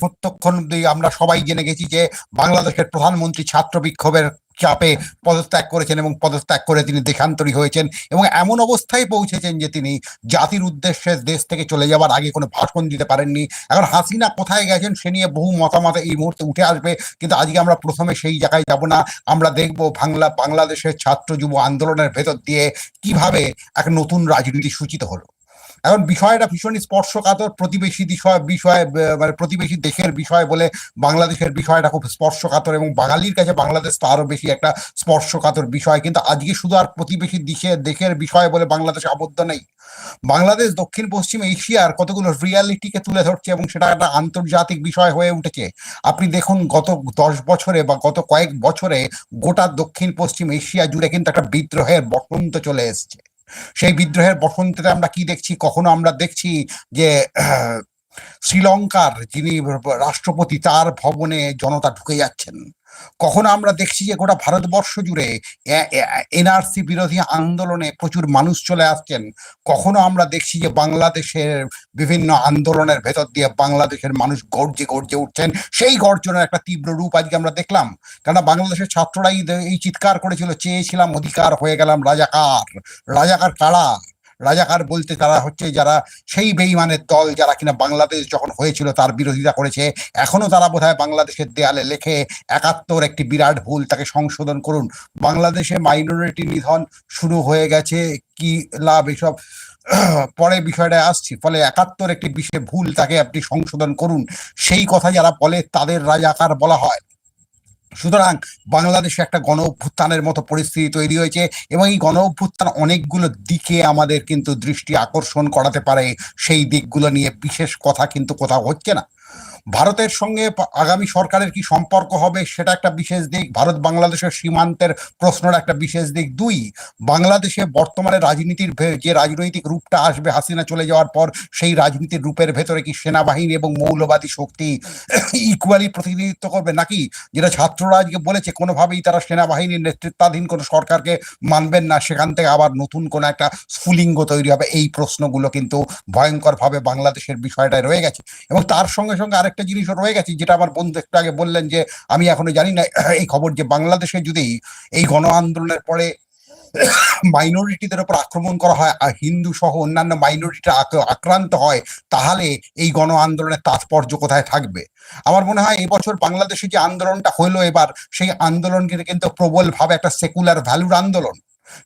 প্রত্যক্ষণ আমরা সবাই জেনে গেছি যে বাংলাদেশের প্রধানমন্ত্রী ছাত্র বিক্ষোভের চাপে পদত্যাগ করেছেন এবং পদত্যাগ করে তিনি দেশান্তরী হয়েছেন এবং এমন অবস্থায় পৌঁছেছেন যে তিনি জাতির উদ্দেশ্যে দেশ থেকে চলে যাওয়ার আগে কোনো ভাষণ দিতে পারেননি। এখন হাসিনা কোথায় গেছেন সে নিয়ে বহু মতামত এই মুহূর্তে উঠে আসবে, কিন্তু আজকে আমরা প্রথমে সেই জায়গায় যাব না। আমরা দেখব বাংলা, বাংলাদেশের ছাত্র যুব আন্দোলনের ভেতর দিয়ে কীভাবে এক নতুন রাজনীতি সূচিত হলো। এখন বিষয়টা ভীষণই স্পর্শকাতর, প্রতিবেশী বিষয় বিষয় মানে প্রতিবেশী দেশের বিষয় বলে বাংলাদেশের বিষয়টা খুব স্পর্শকাতর এবং বাঙালির কাছে বাংলাদেশ তো আরও বেশি একটা স্পর্শকাতর বিষয়। কিন্তু আজকে শুধু আর প্রতিবেশী দেশের দেশের বিষয় বলে বাংলাদেশ আবদ্ধ নেই। বাংলাদেশ দক্ষিণ, পশ্চিম এশিয়ার কতগুলো রিয়ালিটিকে তুলে ধরছে এবং সেটা একটা আন্তর্জাতিক বিষয় হয়ে উঠেছে। আপনি দেখুন, গত দশ বছরে বা গত কয়েক বছরে গোটা দক্ষিণ, পশ্চিম এশিয়া জুড়ে কিন্তু একটা বিদ্রোহের বসন্ত চলে এসছে। সেই বিদ্রোহের বসন্তে আমরা কি দেখছি, কখনো আমরা দেখছি যে শ্রীলঙ্কার যিনি রাষ্ট্রপতি, তার ভবনে জনতা ঢুকে যাচ্ছেন। কখনো আমরা দেখছি যে গোটা ভারতবর্ষ জুড়ে এনআরসি বিরোধী আন্দোলনে প্রচুর মানুষ চলে আসছেন। কখনো আমরা দেখছি যে বাংলাদেশের বিভিন্ন আন্দোলনের ভেতর দিয়ে বাংলাদেশের মানুষ গর্জে গর্জে উঠছেন। সেই গর্জনের একটা তীব্র রূপ আজকে আমরা দেখলাম। কেননা বাংলাদেশের ছাত্ররাই এই চিৎকার করেছিল, চেয়েছিলাম অধিকার, হয়ে গেলাম রাজাকার। রাজাকার কারা? রাজাকার বলতে তারা হচ্ছে যারা সেই বেইমানের দল যারা কিনা বাংলাদেশ যখন হয়েছিল তার বিরোধিতা করেছে, এখনও তারা বোধহয় বাংলাদেশের দেয়ালে লেখে একাত্তর একটি বিরাট ভুল তাকে সংশোধন করুন। বাংলাদেশে মাইনরিটি নিধন শুরু হয়ে গেছে, কি লাভ এসব? পরে বিষয়টা আসছি, ফলে একাত্তর একটি বিষয়ে ভুল তাকে আপনি সংশোধন করুন। সেই কথা যারা বলে তাদের রাজাকার বলা হয়। সুতরাং বাংলাদেশে একটা গণ অভ্যুত্থানের মতো পরিস্থিতি তৈরি হয়েছে এবং এই গণ অভ্যুত্থান অনেকগুলো দিকে আমাদের কিন্তু দৃষ্টি আকর্ষণ করাতে পারে। সেই দিকগুলো নিয়ে বিশেষ কথা কিন্তু কোথাও হচ্ছে না। ভারতের সঙ্গে আগামী সরকারের কি সম্পর্ক হবে সেটা একটা বিশেষ দিক, ভারত বাংলাদেশের সীমান্তের প্রশ্নটা একটা বিশেষ দিক। দুই, বাংলাদেশে বর্তমানে রাজনীতির যে রাজনৈতিক রূপটা আসবে হাসিনা চলে যাওয়ার পর, সেই রাজনীতির রূপের ভেতরে কি সেনাবাহিনী এবং মৌলবাদী শক্তি ইকুয়ালি প্রতিনিধিত্ব করবে? নাকি যেটা ছাত্ররা আজকে বলেছে, কোনোভাবেই তারা সেনাবাহিনীর নেতৃত্বাধীন কোনো সরকারকে মানবেন না, সেখান থেকে আবার নতুন কোনো একটা স্ফুলিঙ্গ তৈরি হবে। এই প্রশ্নগুলো কিন্তু ভয়ঙ্করভাবে বাংলাদেশের বিষয়টায় রয়ে গেছে। এবং তার সঙ্গে সঙ্গে আরেকটা জিনিসও রয়ে গেছে, যেটা আমার বন্ধু একটু আগে বললেন যে, আমি এখনও জানি না, এই খবর যে বাংলাদেশে যদি এই গণ আন্দোলনের পরে মাইনরিটিদের উপর আক্রমণ করা হয়, আর হিন্দু সহ অন্যান্য মাইনরিটি আক্রান্ত হয়, তাহলে এই গণ আন্দোলনের তাৎপর্য কোথায় থাকবে? আমার মনে হয় এবছর বাংলাদেশে যে আন্দোলনটা হলো এবার, সেই আন্দোলনকে কিন্তু প্রবলভাবে একটা সেকুলার ভ্যালুর আন্দোলন।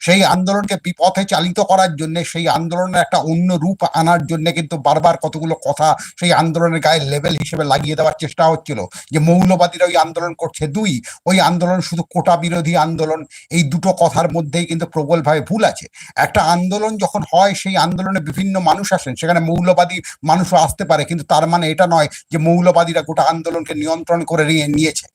সেই আন্দোলনকে বিপথে চালিত করার জন্য, সেই আন্দোলনের একটা অন্য রূপ আনার জন্য কিন্তু বারবার কতগুলো কথা সেই আন্দোলনের গায়ে লেভেল হিসেবে লাগিয়ে দেওয়ার চেষ্টা হচ্ছিল। যে মৌলবাদীরা ওই আন্দোলন করছে দুই, ওই আন্দোলন শুধু কোটা বিরোধী আন্দোলন, এই দুটো কথার মধ্যেই কিন্তু প্রবলভাবে ভুল আছে। একটা আন্দোলন যখন হয়, সেই আন্দোলনে বিভিন্ন মানুষ আসেন, সেখানে মৌলবাদী মানুষও আসতে পারে, কিন্তু তার মানে এটা নয় যে মৌলবাদীরা গোটা আন্দোলনকে নিয়ন্ত্রণ করে নিয়ে, নিয়েছে।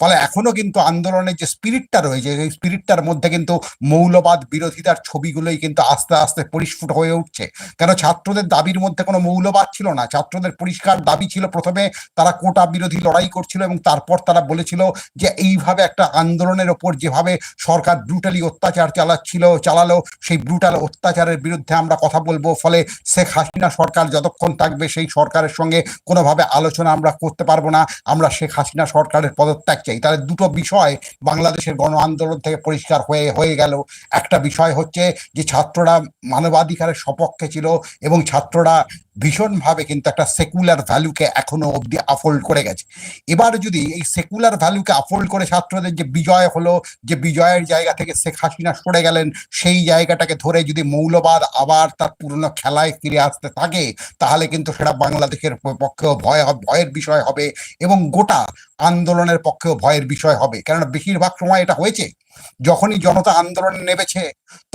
ফলে এখনও কিন্তু আন্দোলনের যে স্পিরিটটা রয়েছে, সেই স্পিরিটটার মধ্যে কিন্তু মৌলবাদ বিরোধিতার ছবিগুলোই কিন্তু আস্তে আস্তে পরিস্ফুট হয়ে উঠছে। কেন ছাত্রদের দাবির মধ্যে কোনো মৌলবাদ ছিল না? ছাত্রদের পরিষ্কার দাবি ছিল প্রথমে তারা কোটা বিরোধী লড়াই করছিল এবং তারপর তারা বলেছিল যে এইভাবে একটা আন্দোলনের ওপর যেভাবে সরকার ব্রুটালি অত্যাচার চালাচ্ছিল, চালালো, সেই ব্রুটাল অত্যাচারের বিরুদ্ধে আমরা কথা বলব। ফলে শেখ হাসিনা সরকার যতক্ষণ থাকবে, সেই সরকারের সঙ্গে কোনোভাবে আলোচনা আমরা করতে পারব না। আমরা শেখ হাসিনা সরকারের পদত্যাগ চাই তাহলে দুটো বিষয় বাংলাদেশের গণ আন্দোলন থেকে পরিষ্কার হয়ে হয়ে গেল। একটা বিষয় হচ্ছে যে ছাত্ররা মানবাধিকারের সপক্ষে ছিল এবং ছাত্ররা ভীষণভাবে কিন্তু একটা সেকুলার ভ্যালুকে এখনও অবধি আফোল্ড করে গেছে। এবার যদি এই সেকুলার ভ্যালুকে আফোল্ড করে ছাত্রদের যে বিজয় হলো, যে বিজয়ের জায়গা থেকে শেখ হাসিনা সরে গেলেন, সেই জায়গাটাকে ধরে যদি মৌলবাদ আবার তার পুরনো খেলায় ফিরে আসতে থাকে, তাহলে কিন্তু সেটা বাংলাদেশের পক্ষেও ভয় ভয়ের বিষয় হবে এবং গোটা আন্দোলনের পক্ষেও ভয়ের বিষয় হবে। কেননা বেশিরভাগ সময় এটা হয়েছে। যখনই জনতা আন্দোলনে নেমেছে,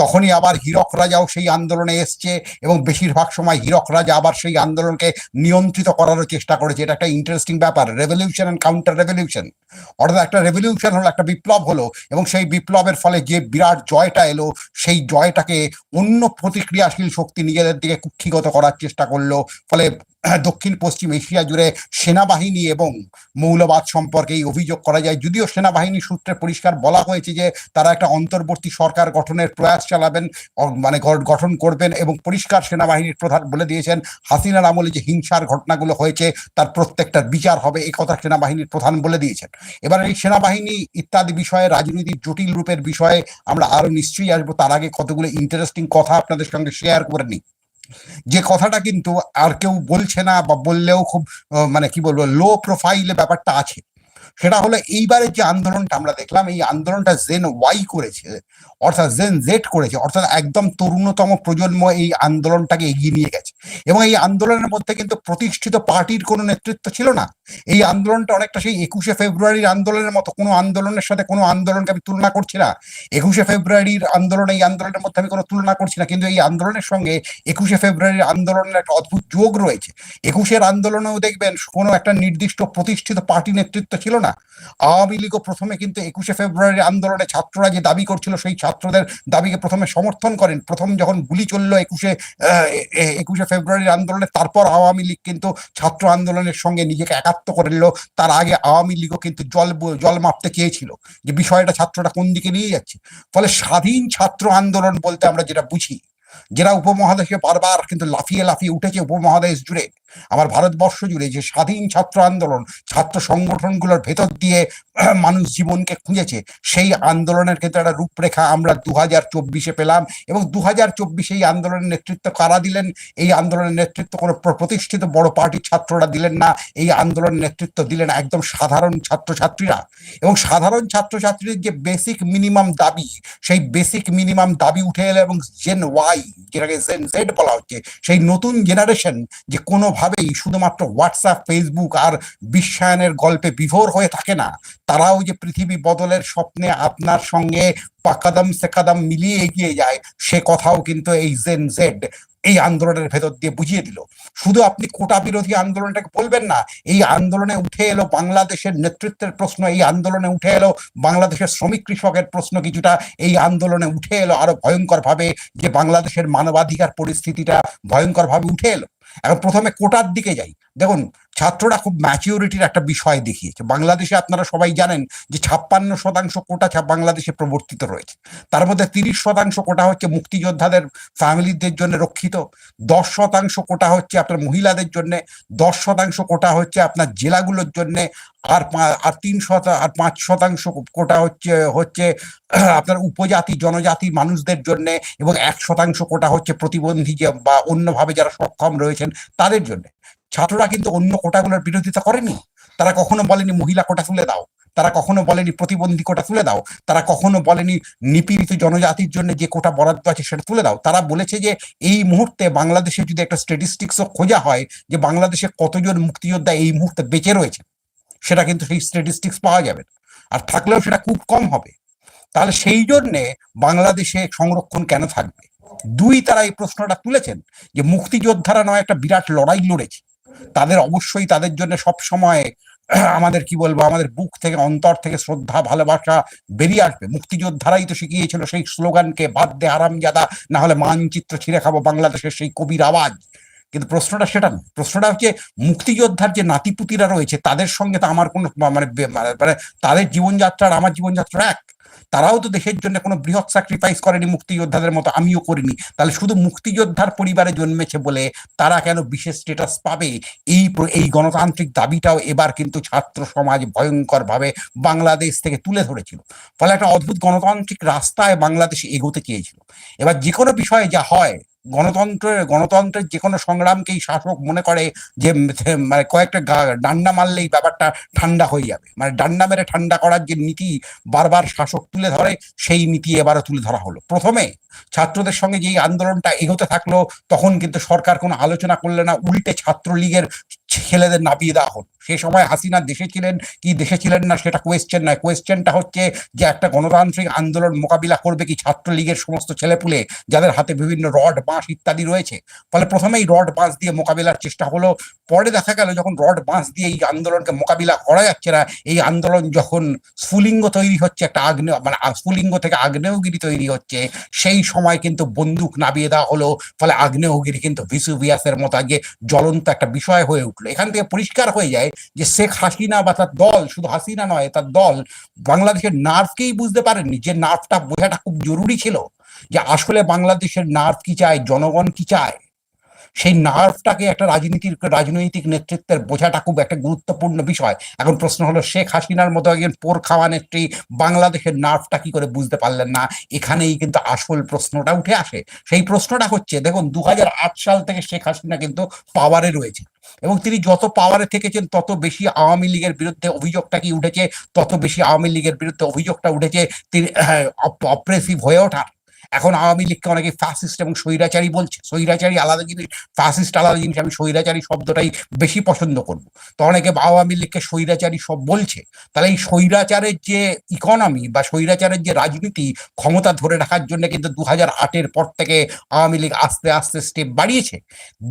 তখনই আবার হীরক রাজাও সেই আন্দোলনে এসছে এবং বেশিরভাগ সময় হীরক রাজা আবার সেই আন্দোলনকে নিয়ন্ত্রিত করারও চেষ্টা করেছে। এটা একটা ইন্টারেস্টিং ব্যাপার রেভলিউশন অ্যান্ড কাউন্টার রেভলিউশন অর্থাৎ একটা রেভলিউশন হলো, একটা বিপ্লব হলো এবং সেই বিপ্লবের ফলে যে বিরাট জয়টা এলো, সেই জয়টাকে অন্য প্রতিক্রিয়াশীল শক্তি নিজেদের দিকে কুক্ষিগত করার চেষ্টা করল। ফলে দক্ষিণ পশ্চিম এশিয়া জুড়ে সেনাবাহিনী এবং মৌলবাদ সম্পর্কে এই অভিযোগ করা যায়। যদিও সেনাবাহিনী সূত্রে পরিষ্কার বলা হয়েছে যে তারা একটা অন্তর্বর্তী সরকার গঠনের প্রয়াস চালাবেন মানে গঠন করবেন এবং পরিষ্কার সেনাবাহিনীর প্রধান বলে দিয়েছেন, হাসিনার আমলে যে হিংসার ঘটনাগুলো হয়েছে তার প্রত্যেকটার বিচার হবে এই কথা সেনাবাহিনীর প্রধান বলে দিয়েছেন। এবার এই সেনাবাহিনী ইত্যাদি বিষয়ে, রাজনৈতিক জটিল রূপের বিষয়ে আমরা আরও নিশ্চয়ই আসব। তার আগে কতগুলো ইন্টারেস্টিং কথা আপনাদের সঙ্গে শেয়ার করে নিই। যে কথাটা কিন্তু আর কেউ বলছে না বা বললেও খুব মানে কি বলব লো প্রোফাইলে ব্যাপারটা আছে। সেটা হলো এইবারের যে আন্দোলনটা আমরা দেখলাম, এই আন্দোলনটা জেন ওয়াই করেছে, অর্থাৎ জেন জেড করেছে, অর্থাৎ একদম তরুণতম প্রজন্ম এই আন্দোলনটাকে এগিয়ে নিয়ে গেছে। এবং এই আন্দোলনের মধ্যে কিন্তু প্রতিষ্ঠিত পার্টির কোনো নেতৃত্ব ছিল না। এই আন্দোলনটা অনেকটা সেই একুশে ফেব্রুয়ারির আন্দোলনের মতো, কোনো আন্দোলনের সাথে কোনো আন্দোলনকে আমি তুলনা করছি না। একুশে ফেব্রুয়ারির আন্দোলন, এই আন্দোলনের মধ্যে আমি কোনো তুলনা করছি না। কিন্তু এই আন্দোলনের সঙ্গে একুশে ফেব্রুয়ারির আন্দোলনের একটা অদ্ভুত যোগ রয়েছে। একুশের আন্দোলনেও দেখবেন কোনো একটা নির্দিষ্ট প্রতিষ্ঠিত পার্টি নেতৃত্ব ছিল না। আওয়ামী লীগও প্রথমে কিন্তু একুশে ফেব্রুয়ারির আন্দোলনে ছাত্ররা যে দাবি করছিল, সেই ছাত্রদের দাবিকে প্রথমে সমর্থন করেন। প্রথম যখন গুলি চলল একুশে একুশে ফেব্রুয়ারির আন্দোলনে, তারপর আওয়ামী লীগ কিন্তু ছাত্র আন্দোলনের সঙ্গে নিজেকে একাত্ম করে নিল। তার আগে আওয়ামী লীগও কিন্তু জল জল মাপতে চেয়েছিল যে বিষয়টা ছাত্রটা কোন দিকে নিয়ে যাচ্ছে। ফলে স্বাধীন ছাত্র আন্দোলন বলতে আমরা যেটা বুঝি যেটা উপমহাদেশে বারবার কিন্তু লাফিয়ে লাফিয়ে উঠেছে উপমহাদেশ জুড়ে আমার ভারতবর্ষ জুড়ে যে স্বাধীন ছাত্র আন্দোলন, ছাত্র সংগঠনগুলোর ভেতর দিয়ে মানুষ জীবনকে খুঁজেছে, সেই আন্দোলনের ক্ষেত্রে একটা রূপরেখা আমরা দু হাজার চব্বিশে পেলাম এবং দু হাজার চব্বিশে এই আন্দোলনের নেতৃত্ব কারা দিলেন? এই আন্দোলনের নেতৃত্ব কোনো প্রতিষ্ঠিত বড় পার্টির ছাত্ররা দিলেন না, এই আন্দোলনের নেতৃত্ব দিলেন একদম সাধারণ ছাত্রছাত্রীরা এবং সাধারণ ছাত্রছাত্রীর যে বেসিক মিনিমাম দাবি, সেই বেসিক মিনিমাম দাবি উঠে এলো এবং জেন ওয়াই যেটাকে জেড বলা হচ্ছে, সেই নতুন জেনারেশন যে কোনোভাবেই শুধুমাত্র হোয়াটসঅ্যাপ ফেসবুক আর বিশ্বায়নের গল্পে বিভোর হয়ে থাকে না, তারাও যে পৃথিবী বদলের স্বপ্নে আপনার সঙ্গে পাকাদম সেকাদম মিলিয়ে এগিয়ে যায়, সে কথাও কিন্তু এই জেন জেড এই আন্দোলনের ভেতর দিয়ে বুঝিয়ে দিল। শুধু আপনি কোটা বিরোধী আন্দোলনটাকে বলবেন না, এই আন্দোলনে উঠে এলো বাংলাদেশের নেতৃত্বের প্রশ্ন, এই আন্দোলনে উঠে এলো বাংলাদেশের শ্রমিক কৃষকের প্রশ্ন কিছুটা, এই আন্দোলনে উঠে এলো আরও ভয়ঙ্করভাবে যে বাংলাদেশের মানবাধিকার পরিস্থিতিটা ভয়ঙ্করভাবে উঠে এলো। এখন প্রথমে কোটার দিকে যাই। দেখুন ছাত্ররা খুব ম্যাচিউরিটির একটা বিষয় দেখিয়েছে। বাংলাদেশে আপনারা সবাই জানেন যে ছাপ্পান্ন শতাংশ কোটা বাংলাদেশে প্রবর্তিত রয়েছে। তার মধ্যে তিরিশ শতাংশ কোটা হচ্ছে মুক্তিযোদ্ধাদের ফ্যামিলিদের জন্য রক্ষিত। দশ শতাংশ কোটা হচ্ছে আপনার মহিলাদের জন্য। দশ শতাংশ কোটা হচ্ছে আপনার জেলাগুলোর জন্য। আর আর তিন শত আর পাঁচ শতাংশ কোটা হচ্ছে হচ্ছে আপনার উপজাতি, জনজাতি মানুষদের জন্য। এবং এক শতাংশ কোটা হচ্ছে প্রতিবন্ধী বা অন্যভাবে যারা সক্ষম রয়েছেন তাদের জন্য। ছাত্ররা কিন্তু অন্য কোটাগুলোর বিরোধিতা করেনি। তারা কখনো বলেনি মহিলা কোটা তুলে দাও। তারা কখনো বলেনি প্রতিবন্ধী কোটা তুলে দাও। তারা কখনো বলেনি নিপীড়িত জনজাতির জন্য যে কোটা বরাদ্দ আছে সেটা তুলে দাও। তারা বলেছে যে এই মুহূর্তে বাংলাদেশে যদি একটা স্ট্যাটিস্টিক্সও খোঁজা হয় যে বাংলাদেশে কতজন মুক্তিযোদ্ধা এই মুহূর্তে বেঁচে রয়েছে, সেটা কিন্তু সেই স্ট্যাটিস্টিক্স পাওয়া যাবে। আর থাকলেও সেটা খুব কম হবে। তাহলে সেই জন্যে বাংলাদেশে সংরক্ষণ কেন থাকবে? দুই তারা এই প্রশ্নটা তুলেছেন যে মুক্তিযোদ্ধারা নয়, একটা বিরাট লড়াই লড়েছে। তাদের অবশ্যই তাদের জন্য সব সময় আমাদের কি বলব, আমাদের বুক থেকে, অন্তর থেকে শ্রদ্ধা, ভালোবাসা বেরিয়ে আসবে। মুক্তিযোদ্ধারাই তো শিখিয়েছিল সেই স্লোগানকে, বাদ দে আরামজাদা না হলে মানচিত্র ছিঁড়ে খাব বাংলাদেশের সেই কবির আওয়াজ। কিন্তু প্রশ্নটা সেটা না। প্রশ্নটা হচ্ছে, মুক্তিযোদ্ধার যে নাতিপুতিরা রয়েছে, তাদের সঙ্গে তো আমার কোনো মানে বে- মানে তাদের জীবনযাত্রা আর আমার জীবনযাত্রা এক তারাও তো দেশের জন্য কোনো বৃহৎ স্যাক্রিফাইস করেনি মুক্তিযোদ্ধাদের মতো, আমিও করিনি। তাহলে শুধু মুক্তিযোদ্ধার পরিবারে জন্মেছে বলে তারা কেন বিশেষ স্টেটাস পাবে? এই এই গণতান্ত্রিক দাবিটাও এবার কিন্তু ছাত্র সমাজ ভয়ঙ্করভাবে বাংলাদেশ থেকে তুলে ধরেছিল। ফলে একটা অদ্ভুত গণতান্ত্রিক রাস্তায় বাংলাদেশ এগোতে চেয়েছিল। এবার যে কোনো বিষয়ে যা হয় গণতন্ত্রের গণতন্ত্রের যে কোনো সংগ্রামকেই শাসক মনে করে যে মানে কয়েকটা ডান্ডা মারলেই ব্যাপারটা ঠান্ডা হয়ে যাবে। মানে ডান্ডা মেরে ঠান্ডা করার যে নীতি বারবার শাসক তুলে ধরে, সেই নীতি এবারও তুলে ধরা হলো। প্রথমে ছাত্রদের সঙ্গে যেই আন্দোলনটা এগোতে থাকল, তখন কিন্তু সরকার কোনো আলোচনা করলে না, উল্টে ছাত্রলীগের ছেলেদের নামিয়ে দেওয়া হলো সে সময় হাসিনা দেশে ছিলেন, কি দেশে ছিলেন না সেটা কোয়েশ্চেন নয়। কোয়েশ্চেনটা হচ্ছে যে একটা গণতান্ত্রিক আন্দোলন মোকাবিলা করবে কি ছাত্রলীগের সমস্ত ছেলেপুলে যাদের হাতে বিভিন্ন রড, বাঁশ ইত্যাদি রয়েছে। ফলে প্রথমেই রড, বাঁশ দিয়ে মোকাবিলার চেষ্টা হলো। পরে দেখা গেল যখন রড, বাঁশ দিয়ে এই আন্দোলনকে মোকাবিলা করা যাচ্ছে না, এই আন্দোলন যখন স্ফুলিঙ্গ তৈরি হচ্ছে, একটা আগ্নেয় মানে স্ফুলিঙ্গ থেকে আগ্নেয়গিরি তৈরি হচ্ছে, সেই সময় কিন্তু বন্দুক নামিয়ে দেওয়া হলো। ফলে আগ্নেয়গিরি কিন্তু ভিসুভিয়াসের মতো আগে জ্বলন্ত একটা বিষয় হয়ে উঠল। এখান থেকে পরিষ্কার হয়ে যায় যে শেখ হাসিনা বা তার দল, শুধু হাসিনা নয়, তার দল বাংলাদেশের নার্ভকেই বুঝতে পারেনি যে নার্ভটা বোঝাটা খুব জরুরি ছিল যে আসলে বাংলাদেশের নার্ভ কি চায়, জনগণ কি চায়। সেই নার্ভটাকে একটা রাজনীতির, রাজনৈতিক নেতৃত্বের বোঝাটা খুব একটা গুরুত্বপূর্ণ বিষয়। এখন প্রশ্ন হলো, শেখ হাসিনার মতো একজন পোর খাওয়া নেত্রী বাংলাদেশের নার্ভটা কি করে বুঝতে পারলেন না? এখানেই কিন্তু আসল প্রশ্নটা উঠে আসে। সেই প্রশ্নটা হচ্ছে, দেখুন দু হাজার আট সাল থেকে শেখ হাসিনা কিন্তু পাওয়ারে রয়েছে এবং তিনি যত পাওয়ারে থেকেছেন, তত বেশি আওয়ামী লীগের বিরুদ্ধে অভিযোগটা কি উঠেছে? তত বেশি আওয়ামী লীগের বিরুদ্ধে অভিযোগটা উঠেছে। তিনি অপ্রেসিভ হয়ে ওঠার। এখন আওয়ামী লীগকে অনেকে ফ্যাসিস্ট এবং স্বৈরাচারী বলছে। স্বৈরাচারী আলাদা জিনিস ফ্যাসিস্ট আলাদা জিনিস, আমি স্বৈরাচারী শব্দটাই বেশি পছন্দ করব। তো অনেকে আওয়ামী লীগকে স্বৈরাচারী সব বলছে। তাহলে এই স্বৈরাচারের যে ইকোনমি বা স্বৈরাচারের যে রাজনীতি ক্ষমতা ধরে রাখার জন্য কিন্তু দু হাজার আটের পর থেকে আওয়ামী লীগ আস্তে আস্তে স্টেপ বাড়িয়েছে।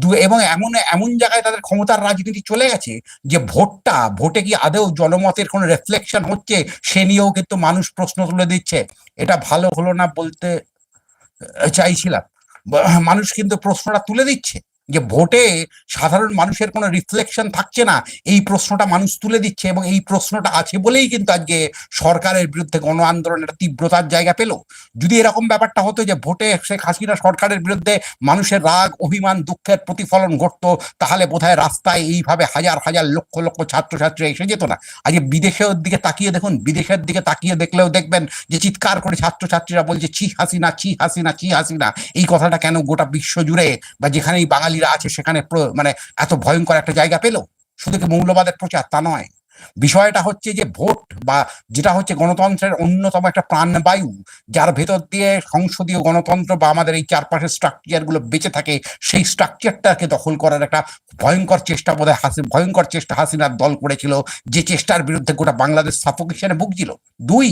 দু, এবং এমন এমন জায়গায় তাদের ক্ষমতার রাজনীতি চলে গেছে যে ভোটটা, ভোটে কি আদৌ জনমতের কোনো রিফ্লেকশন হচ্ছে, সে নিয়েও কিন্তু মানুষ প্রশ্ন তুলে দিচ্ছে। এটা ভালো হলো না বলতে চাইছিলাম। মানুষ কিন্তু প্রশ্নটা তুলে দিচ্ছে। যে ভোটে সাধারণ মানুষের কোনো রিফ্লেকশন থাকছে না, এই প্রশ্নটা মানুষ তুলে দিচ্ছে এবং এই প্রশ্নটা আছে বলেই কিন্তু আজকে সরকারের বিরুদ্ধে গণ আন্দোলনের তীব্রতার জায়গা পেল। যদি এরকম ব্যাপারটা হতো যে ভোটে শেখ হাসিনা সরকারের বিরুদ্ধে মানুষের রাগ, অভিমান, দুঃখের প্রতিফলন ঘটতো, তাহলে বোধহয় রাস্তায় এইভাবে হাজার হাজার লক্ষ লক্ষ ছাত্রছাত্রী এসে যেত না। আজকে বিদেশের দিকে তাকিয়ে দেখুন, বিদেশের দিকে তাকিয়ে দেখলেও দেখবেন যে চিৎকার করে ছাত্রছাত্রীরা বলছে, ছি হাসিনা ছি হাসিনা ছি হাসিনা। এই কথাটা কেন গোটা বিশ্ব জুড়ে বা যেখানেই বাঙালিরা আছে সেখানে মানে এত ভয়ঙ্কর একটা জায়গা পেল? শুধু কি মৌলবাদের প্রচার তা নয়? বিষয়টা হচ্ছে যে ভোট বা যেটা হচ্ছে গণতন্ত্রের অন্যতম একটা প্রাণবায়ু, যার ভেতর দিয়ে সংসদীয় গণতন্ত্র বা আমাদের এই চারপাশের স্ট্রাকচারগুলো বেঁচে থাকে, সেই স্ট্রাকচারটাকে দখল করার একটা ভয়ঙ্কর চেষ্টা বোধহয় হাসি, ভয়ঙ্কর চেষ্টা হাসিনার দল করেছিল, যে চেষ্টার বিরুদ্ধে গোটা বাংলাদেশ সাফোকেশনে ভুগছিল। দুই,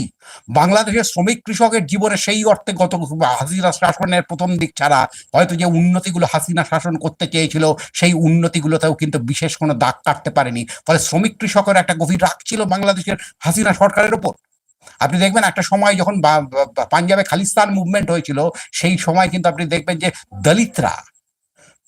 বাংলাদেশের শ্রমিক কৃষকের জীবনে সেই অর্থে গত হাসিনা শাসনের প্রথম দিক ছাড়া হয়তো যে উন্নতিগুলো হাসিনা শাসন করতে চেয়েছিল, সেই উন্নতিগুলোতেও কিন্তু বিশেষ কোনো দাগ কাটতে পারেনি। ফলে শ্রমিক কৃষকের একটা গভীর রাগ ছিল বাংলাদেশের হাসিনা সরকারের ওপর। আপনি দেখবেন একটা সময় যখন পাঞ্জাবে খালিস্তান মুভমেন্ট হয়েছিল, সেই সময় কিন্তু আপনি দেখবেন যে দলিতরা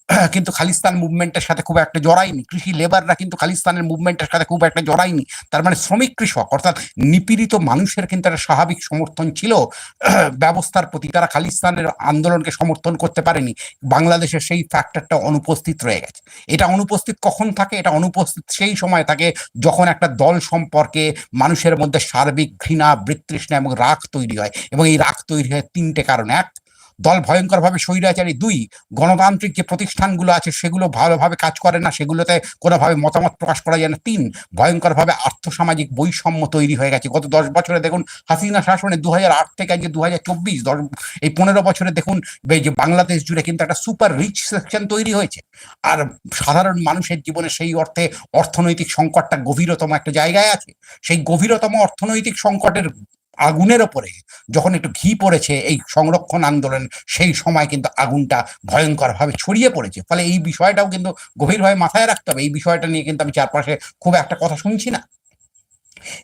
কিন্তু খালিস্তান মুভমেন্টের সাথে খুব একটা জড়ায়নি। কৃষি লেবাররা কিন্তু খালিস্তানের মুভমেন্টের সাথে খুব একটা জড়ায়নি। তার মানে শ্রমিক কৃষক, অর্থাৎ নিপীড়িত মানুষের কিন্তু একটা স্বাভাবিক সমর্থন ছিল। ব্যবস্থার প্রতি তারা খালিস্তানের আন্দোলনকে সমর্থন করতে পারেনি। বাংলাদেশের সেই ফ্যাক্টরটা অনুপস্থিত রয়ে গেছে। এটা অনুপস্থিত কখন থাকে? এটা অনুপস্থিত সেই সময় থাকে যখন একটা দল সম্পর্কে মানুষের মধ্যে সার্বিক ঘৃণা, বৃতৃষ্ণা এবং রাগ তৈরি হয়। এবং এই রাগ তৈরি হয় তিনটে কারণ। এক দল ভয়ঙ্করভাবে স্বৈরাচারী দুই, গণতান্ত্রিক যে প্রতিষ্ঠানগুলো আছে সেগুলো ভালোভাবে কাজ করে না, সেগুলোতে কোনোভাবে মতামত প্রকাশ করা যায় না। তিন, ভয়ঙ্করভাবে আর্থসামাজিক বৈষম্য তৈরি হয়ে গেছে। গত দশ বছরে দেখুন, হাসিনা শাসনে দু হাজার আট থেকে আজকে দু হাজার চব্বিশ, দশ, এই পনেরো বছরে দেখুন যে বাংলাদেশ জুড়ে কিন্তু একটা সুপার রিচ সেকশন তৈরি হয়েছে। আর সাধারণ মানুষের জীবনে সেই অর্থে অর্থনৈতিক সংকটটা গভীরতম একটা জায়গায় আছে। সেই গভীরতম অর্থনৈতিক সংকটের আগুনের ওপরে। যখন একটু ঘি পড়েছে, এই সংরক্ষণ আন্দোলন, সেই সময় কিন্তু আগুনটা ভয়ঙ্করভাবে ছড়িয়ে পড়েছে। ফলে এই বিষয়টাও কিন্তু গভীরভাবে মাথায় রাখতে হবে। এই বিষয়টা নিয়ে কিন্তু আমি চারপাশে খুব একটা কথা শুনছি না।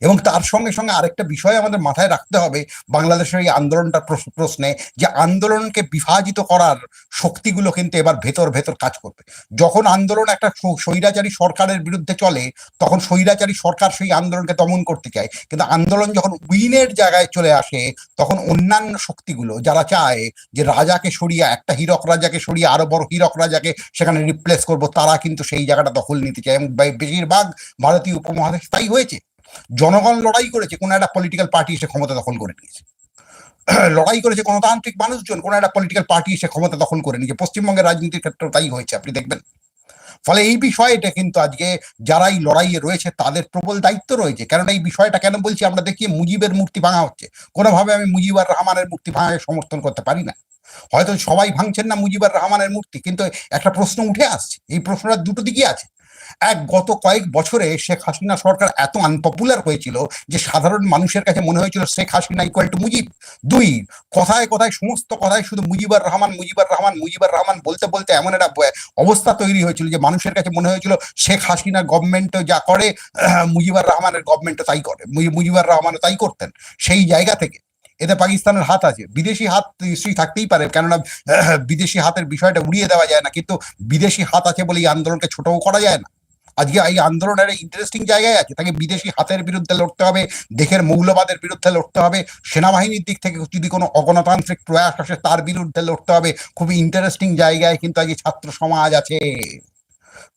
এবং তার সঙ্গে সঙ্গে আরেকটা বিষয় আমাদের মাথায় রাখতে হবে, বাংলাদেশের এই আন্দোলনটার প্রশ্নে যে আন্দোলনকে বিভাজিত করার শক্তিগুলো কিন্তু এবার ভেতর ভেতর কাজ করবে। যখন আন্দোলন একটা স্বৈরাচারী সরকারের বিরুদ্ধে চলে, তখন স্বৈরাচারী সরকার সেই আন্দোলনকে দমন করতে চায়। কিন্তু আন্দোলন যখন উইনের জায়গায় চলে আসে, তখন অন্যান্য শক্তিগুলো যারা চায় যে রাজাকে সরিয়ে, একটা হীরক রাজাকে সরিয়ে, আরও বড় হীরক রাজাকে সেখানে রিপ্লেস করব, তারা কিন্তু সেই জায়গাটা দখল নিতে চায়। এবং বেশিরভাগ ভারতীয় উপমহাদেশ তাই হয়েছে। জনগণ লড়াই করেছে, কোন একটা পলিটিক্যাল পার্টি এসে ক্ষমতা দখল করে নিয়েছে। লড়াই করেছে গণতান্ত্রিক মানুষজন, কোন একটা পলিটিক্যাল পার্টি এসে ক্ষমতা দখল করে নিয়েছে। পশ্চিমবঙ্গের রাজনীতির ক্ষেত্রেও তাই হয়েছে, আপনি দেখবেন। ফলে এই বিষয়টা কিন্তু আজকে যারা এই লড়াইয়ে রয়েছে, তাদের প্রবল দায়িত্ব রয়েছে। কারণ এই বিষয়টা কেন বলছি, আমরা দেখি মুজিবের মূর্তি ভাঙা হচ্ছে। কোনোভাবে আমি মুজিবুর রহমানের মূর্তি ভাঙাকে সমর্থন করতে পারি না। হয়তো সবাই ভাঙছেন না মুজিবুর রহমানের মূর্তি, কিন্তু একটা প্রশ্ন উঠে আসছে। এই প্রশ্নটা দুটো দিকে আছে। এক গত কয়েক বছরে শেখ হাসিনা সরকার এত আনপপুলার হয়েছিল যে সাধারণ মানুষের কাছে মনে হয়েছিল শেখ হাসিনা ইকুয়াল টু মুজিব। দুই, কথায় কথায়, সমস্ত কথায় শুধু মুজিবুর রহমান মুজিবুর রহমান মুজিবুর রহমান বলতে বলতে এমন একটা অবস্থা তৈরি হয়েছিল যে মানুষের কাছে মনে হয়েছিল শেখ হাসিনা গভর্নমেন্ট যা করে, মুজিবুর রহমানের গভর্নমেন্ট তাই করে। মুজি- মুজিবুর রহমানও তাই করতেন। সেই জায়গা থেকে এতে পাকিস্তানের হাত আছে। বিদেশি হাত নিশ্চয়ই থাকতেই পারে, কেননা, বিদেশি হাতের বিষয়টা উড়িয়ে দেওয়া যায় না। কিন্তু বিদেশি হাত আছে বলে এই আন্দোলনকে ছোটও করা যায় না। আজকে এই আন্দোলনের ইন্টারেস্টিং জায়গায় আছে। তাকে বিদেশি হাতের বিরুদ্ধে লড়তে হবে, দেশের মৌলবাদের বিরুদ্ধে লড়তে হবে, সেনাবাহিনীর দিক থেকে যদি কোনো অগণতান্ত্রিক প্রয়াস আসে, তার বিরুদ্ধে লড়তে হবে। খুবই ইন্টারেস্টিং জায়গায় কিন্তু আজকে ছাত্র সমাজ আছে।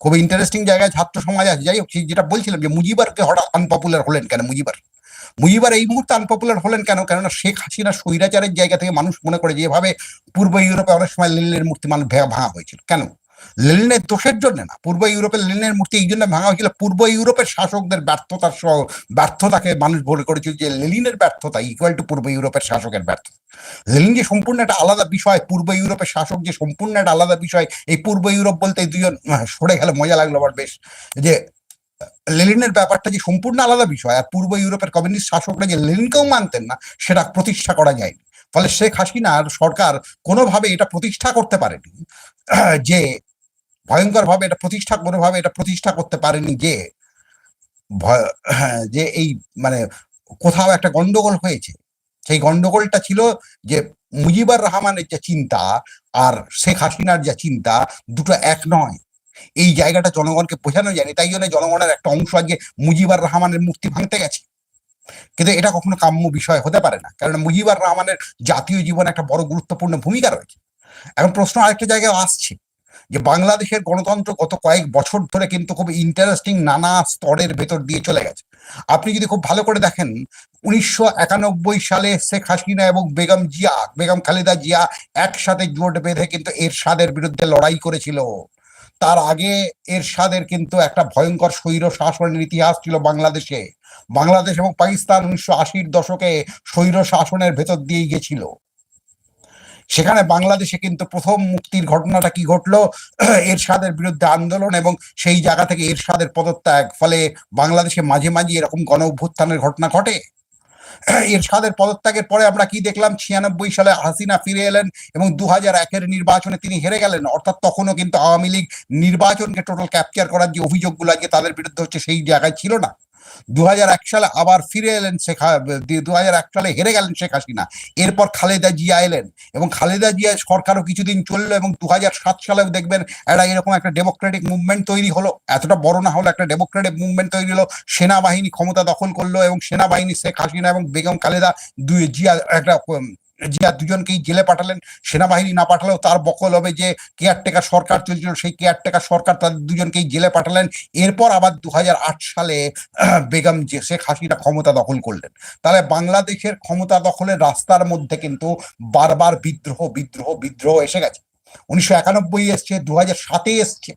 খুবই ইন্টারেস্টিং জায়গায় ছাত্র সমাজ আছে। যাই হোক যেটা বলছিলাম যে মুজিবারকে হঠাৎ আনপপুলার হলেন কেন মুজিবার? মুজিবার এই মুহূর্তে আনপপুলার হলেন কেন? কেননা শেখ হাসিনা স্বৈরাচারের জায়গা থেকে মানুষ মনে করে যে এভাবে পূর্ব ইউরোপে অনেক সময় লেনিনের মূর্তি মানুষ ভাঙা হয়েছিল। কেন? লেনিনের দোষের জন্য না, পূর্ব ইউরোপের লেনিনের মূর্তি এই জন্য ভাঙা হয়েছিল। পূর্ব ইউরোপের শাসকদের ব্যর্থতার সহ, ব্যর্থতাকে মানুষ বলে করেছিল যে লেনিনের ব্যর্থতা ইকুয়াল টু পূর্ব ইউরোপের শাসকের ব্যর্থতা। লেনিন যে সম্পূর্ণ একটা আলাদা বিষয়, পূর্ব ইউরোপের শাসক যে সম্পূর্ণ একটা আলাদা বিষয়, এই পূর্ব ইউরোপ বলতে দুজন সরে গেলে মজা লাগল আবার বেশ। যে, লেনিনের ব্যাপারটা যে সম্পূর্ণ আলাদা বিষয়, আর পূর্ব ইউরোপের কমিউনিস্ট শাসকরা যে লেনিনকেও মানতেন না, সেটা প্রতিষ্ঠা করা যায়নি। ফলে শেখ হাসিনার সরকার কোনোভাবে এটা প্রতিষ্ঠা করতে পারেনি, যে ভয়ঙ্কর ভাবে এটা প্রতিষ্ঠা কোনোভাবে এটা প্রতিষ্ঠা করতে পারেনি যে হ্যাঁ, যে এই মানে কোথাও একটা গন্ডগোল হয়েছে। সেই গন্ডগোলটা ছিল যে মুজিবুর রহমানের যে চিন্তা আর শেখ হাসিনার যে চিন্তা দুটো এক নয়। এই জায়গাটা জনগণকে বোঝানো যায়নি। তাই জন্য জনগণের একটা অংশ আজকে মুজিবুর রহমানের মূর্তি ভাঙতে গেছে। কিন্তু এটা কখনো কাম্য বিষয় হতে পারে না। কারণ মুজিবুর রহমানের জাতীয় জীবনে একটা বড় গুরুত্বপূর্ণ ভূমিকা রয়েছে। এখন প্রশ্ন আরেকটা জায়গায় আসছে। যে বাংলাদেশের গণতন্ত্র গত কয়েক বছর ধরে কিন্তু খুব ইন্টারেস্টিং নানা স্তরের ভেতর দিয়ে চলে গেছে। আপনি যদি খুব ভালো করে দেখেন, উনিশশো একানব্বই সালে শেখ হাসিনা এবং বেগম জিয়া, বেগম খালেদা জিয়া একসাথে জোট বেঁধে কিন্তু এরশাদের বিরুদ্ধে লড়াই করেছিল। তার আগে এরশাদের কিন্তু একটা ভয়ঙ্কর স্বৈর শাসনের ইতিহাস ছিল বাংলাদেশে। বাংলাদেশ এবং পাকিস্তান উনিশশো আশির দশকে স্বৈর শাসনের ভেতর দিয়েই গেছিল। সেখানে বাংলাদেশে কিন্তু প্রথম মুক্তির ঘটনাটা কি ঘটলো? এরশাদের বিরুদ্ধে আন্দোলন এবং সেই জায়গা থেকে এরশাদের পদত্যাগ, ফলে বাংলাদেশে মাঝে মাঝে এরকম গণ অভ্যুত্থানের ঘটনা ঘটে? এরশাদের পদত্যাগের পরে আমরা কি দেখলাম? ছিয়ানব্বই সালে হাসিনা ফিরে এলেন এবং দু হাজার একের নির্বাচনে তিনি হেরে গেলেন। অর্থাৎ তখনও কিন্তু আওয়ামী লীগ নির্বাচনকে টোটাল ক্যাপচার করার যে অভিযোগগুলো আজকে তাদের বিরুদ্ধে হচ্ছে সেই জায়গায় ছিল না। দু সালে আবার ফিরে এলেন শেখ দু সালে হেরে গেলেন শেখ হাসিনা। এরপর খালেদা জিয়া এলেন এবং খালেদা জিয়া সরকারও কিছুদিন চলল এবং দু হাজার সাত সালেও দেখবেন একটা এরকম একটা ডেমোক্রেটিক মুভমেন্ট তৈরি হলো। এতটা বড় না হলো একটা ডেমোক্রেটিক মুভমেন্ট তৈরি হলো। সেনাবাহিনী ক্ষমতা দখল করল এবং সেনাবাহিনী শেখ হাসিনা এবং বেগম খালেদা দুই জিয়া একটা জিয়া দুজনকেই জেলে পাঠালেন, সেনাবাহিনী না পাঠালেও তার বকল হবে যে কেয়ারটেকার সরকার চলছিল, সেই কেয়ারটেকার সরকার তাদের দুজনকেই জেলে পাঠালেন। এরপর আবার দু হাজার আট সালে বেগম শেখ হাসিনা ক্ষমতা দখল করলেন। তাহলে বাংলাদেশের ক্ষমতা দখলের রাস্তার মধ্যে কিন্তু বারবার বিদ্রোহ বিদ্রোহ বিদ্রোহ এসে গেছে। উনিশশো একানব্বই এসছে দু হাজার সাতে এসছে।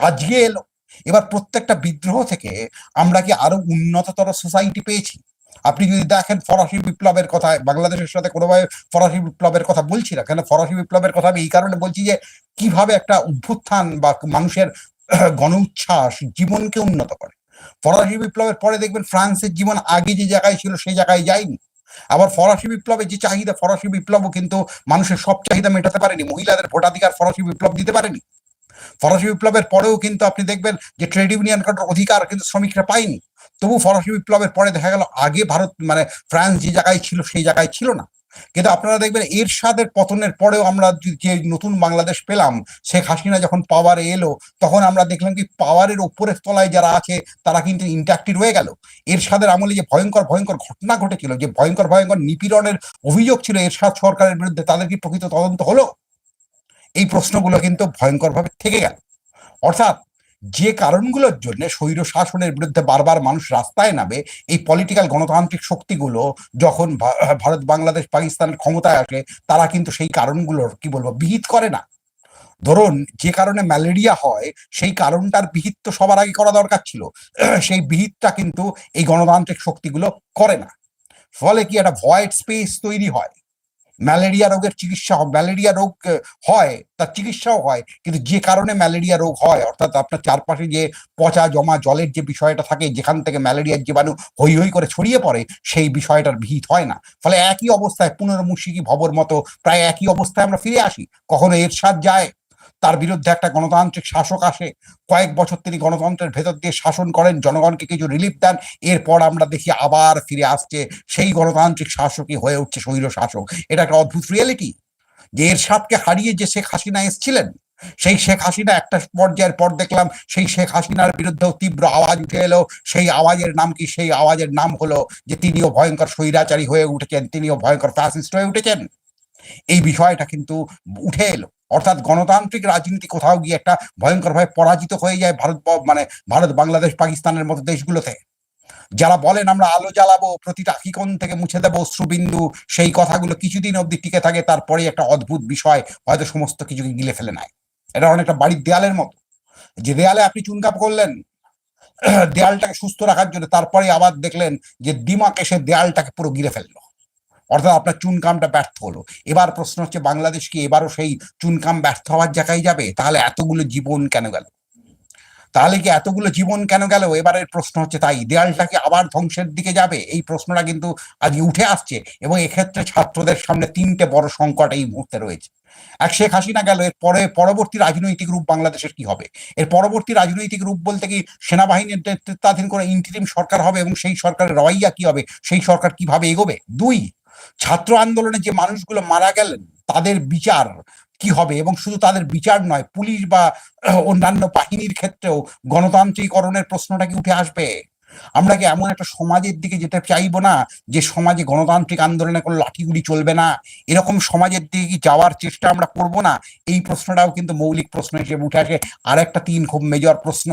আজকে এলো। এবার প্রত্যেকটা বিদ্রোহ থেকে আমরা কি আরও উন্নততর সোসাইটি পেয়েছি? আপনি যদি দেখেন ফরাসি বিপ্লবের কথা, বাংলাদেশের সাথে কোনোভাবে ফরাসি বিপ্লবের কথা বলছি না কেন ফরাসি বিপ্লবের কথা আমি এই কারণে বলছি যে, কীভাবে একটা অভ্যুত্থান বা মানুষের গণ উচ্ছ্বাস জীবনকে উন্নত করে। ফরাসি বিপ্লবের পরে দেখবেন ফ্রান্সের জীবন আগে যে জায়গায় ছিল সেই জায়গায় যায়নি। আবার ফরাসি বিপ্লবের যে চাহিদা, ফরাসি বিপ্লবও কিন্তু মানুষের সব চাহিদা মেটাতে পারেনি, মহিলাদের ভোটাধিকার ফরাসি বিপ্লব দিতে পারেনি। ফরাসি বিপ্লবের পরেও কিন্তু আপনি দেখবেন যে ট্রেড ইউনিয়ন অধিকার কিন্তু শ্রমিকরা পায়নি। তবু ফরাসি বিপ্লবের পরে দেখা গেল আগে ভারত মানে ফ্রান্স যে জায়গায় ছিল, সেই জায়গায় ছিল না। কিন্তু আপনারা দেখবেন এরশাদের পতনের পরেও আমরা যে- নতুন বাংলাদেশ পেলাম, শেখ হাসিনা যখন পাওয়ারে এলো, তখন আমরা দেখলাম কি পাওয়ারের ওপরের তলায় যারা আছে, তারা কিন্তু ইন্ট্যাক্টি রয়ে গেল। এরশাদের আমলে যে ভয়ঙ্কর ভয়ঙ্কর ঘটনা ঘটেছিল, যে ভয়ঙ্কর ভয়ঙ্কর নিপীড়নের অভিযোগ ছিল এরশাদ সরকারের বিরুদ্ধে, তাদের কি প্রকৃত তদন্ত হলো? এই প্রশ্নগুলো কিন্তু ভয়ঙ্করভাবে থেকে গেল। অর্থাৎ যে কারণগুলোর জন্য স্বৈর শাসনের বিরুদ্ধে বারবার মানুষ রাস্তায় নামে, এই পলিটিক্যাল গণতান্ত্রিক শক্তিগুলো যখন ভারত, বাংলাদেশ, পাকিস্তানের ক্ষমতায় আসে, তারা কিন্তু সেই কারণগুলোর, কি বলব, বিহিত করে না। ধরুন, যে কারণে ম্যালেরিয়া হয়, সেই কারণটার বিহিত তো সবার আগে করা দরকার ছিল। সেই বিহিতটা কিন্তু এই গণতান্ত্রিক শক্তিগুলো করে না। ফলে কি একটা ভয়েড স্পেস তৈরি হয়। ম্যালেরিয়া রোগের চিকিৎসা ম্যালেরিয়া রোগ হয়, তার চিকিৎসাও হয়, কিন্তু যে কারণে ম্যালেরিয়া রোগ হয়, অর্থাৎ আপনার চারপাশে যে পচা জমা জলের যে বিষয়টা থাকে, যেখান থেকে ম্যালেরিয়ার জীবাণু হই হই করে ছড়িয়ে পড়ে, সেই বিষয়টার ভিত হয় না। ফলে একই অবস্থায় পুনর্মুশিকি ভবর মতো প্রায় একই অবস্থায় আমরা ফিরে আসি। কখনো এর এরশাদ যায় তার বিরুদ্ধে একটা গণতান্ত্রিক শাসক আসে। কয়েক বছর তিনি গণতন্ত্রের ভেতর দিয়ে শাসন করেন, জনগণকে কিছু রিলিফ দেন। এরপর আমরা দেখি আবার ফিরে আসছে সেই গণতান্ত্রিক শাসকই হয়ে উঠছে স্বৈর শাসক। এটা একটা অদ্ভুত রিয়েলিটি যে এর এরশাদকে হারিয়ে যে শেখ হাসিনা এসছিলেন, সেই শেখ হাসিনা একটা পর্যায়ের পর দেখলাম, সেই শেখ হাসিনার বিরুদ্ধেও তীব্র আওয়াজ উঠে এলো। সেই আওয়াজের নাম কি? সেই আওয়াজের নাম হলো যে তিনিও ভয়ঙ্কর স্বৈরাচারী হয়ে উঠেছেন, তিনিও ভয়ঙ্কর ফ্যাসিস্ট হয়ে উঠেছেন। এই বিষয়টা কিন্তু উঠে এলো। অর্থাৎ গণতান্ত্রিক রাজনীতি কোথাও গিয়ে একটা ভয়ঙ্করভাবে পরাজিত হয়ে যায় ভারত মানে ভারত, বাংলাদেশ, পাকিস্তানের মতো দেশগুলোতে। যারা বলেন আমরা আলো জ্বালাবো, প্রতিটা আকিকন থেকে মুছে দেবো অশ্রুবিন্দু, সেই কথাগুলো কিছুদিন অবধি টিকে থাকে তারপরে একটা অদ্ভুত বিষয় হয়তো সমস্ত কিছুকে গিলে ফেলে নেয়। এটা অনেকটা বাড়ির দেয়ালের মতো। যে দেয়ালে আপনি চুনকাপ করলেন, দেয়ালটাকে সুস্থ রাখার জন্য, তারপরে আবার দেখলেন যে দিমাক এসে দেয়ালটাকে পুরো গিলে ফেলল। অর্থাৎ আপনার চুনকামটা ব্যর্থ হলো। এবার প্রশ্ন হচ্ছে, বাংলাদেশ কি এবারও সেই চুনকাম ব্যর্থ হওয়ার জায়গায় যাবে? তাহলে এতগুলো জীবন কেন গেল? তাহলে কি এতগুলো জীবন কেন গেল? এবারের প্রশ্ন হচ্ছে তাই। দেয়ালটাকে আবার ধ্বংসের দিকে যাবে? এই প্রশ্নটা কিন্তু আজকে উঠে আসছে এবং এক্ষেত্রে ছাত্রদের সামনে তিনটে বড় সংকট এই মুহূর্তে রয়েছে। এক শেখ হাসিনা গেল, এর পরে পরবর্তী রাজনৈতিক রূপ বাংলাদেশের কি হবে? এর পরবর্তী রাজনৈতিক রূপ বলতে কি সেনাবাহিনীর নেতৃত্বাধীন করে ইন্টারিম সরকার হবে এবং সেই সরকারের রওয়াইয়া কি হবে? সেই সরকার কীভাবে এগোবে? দুই ছাত্র আন্দোলনে যে মানুষগুলো মারা গেলেন, তাদের বিচার কি হবে? এবং শুধু তাদের বিচার নয়, পুলিশ বা অন্যান্য বাহিনীর ক্ষেত্রেও গণতান্ত্রিকরণের প্রশ্নটা কি উঠে আসবে? আমরা কি এমন একটা সমাজের দিকে যেতে চাইব না, যে সমাজে গণতান্ত্রিক আন্দোলনে কোনো লাঠিগুলি চলবে না? এরকম সমাজের দিকে কি যাওয়ার চেষ্টা আমরা করব না? এই প্রশ্নটাও কিন্তু মৌলিক প্রশ্ন হিসেবে উঠে আসে। আর একটা তিন খুব মেজর প্রশ্ন।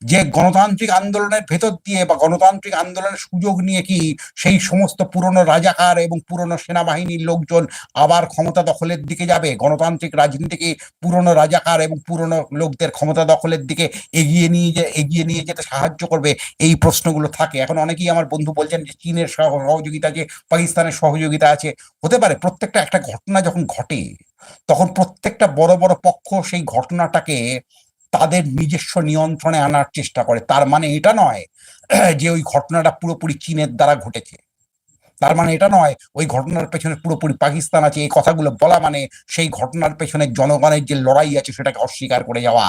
যে গণতান্ত্রিক আন্দোলনের ভেতর দিয়ে বা গণতান্ত্রিক আন্দোলনের সুযোগ নিয়ে কি সেই সমস্ত পুরনো রাজাকার এবং পুরনো সেনাবাহিনীর লোকজন আবার ক্ষমতা দখলের দিকে যাবে? গণতান্ত্রিক রাজনীতিকে পুরনো রাজাকার এবং পুরনো লোকদের ক্ষমতা দখলের দিকে এগিয়ে নিয়ে যে, এগিয়ে নিয়ে যেতে সাহায্য করবে? এই প্রশ্নগুলো থাকে। এখন অনেকেই আমার বন্ধু বলছেন যে চীনের সহ- সহযোগিতা আছে, পাকিস্তানের সহযোগিতা আছে। হতে পারে প্রত্যেকটা একটা ঘটনা যখন ঘটে, তখন প্রত্যেকটা বড় বড় পক্ষ সেই ঘটনাটাকে তাদের নিজস্ব নিয়ন্ত্রণে আনার চেষ্টা করে। তার মানে এটা নয় যে ওই ঘটনাটা পুরোপুরি চীনের দ্বারা ঘটেছে। তার মানে এটা নয় ওই ঘটনার পেছনে পুরোপুরি পাকিস্তান আছে, এই কথাগুলো বলা মানে সেই ঘটনার পেছনে জনগণের যে লড়াই আছে সেটাকে অস্বীকার করে যাওয়া।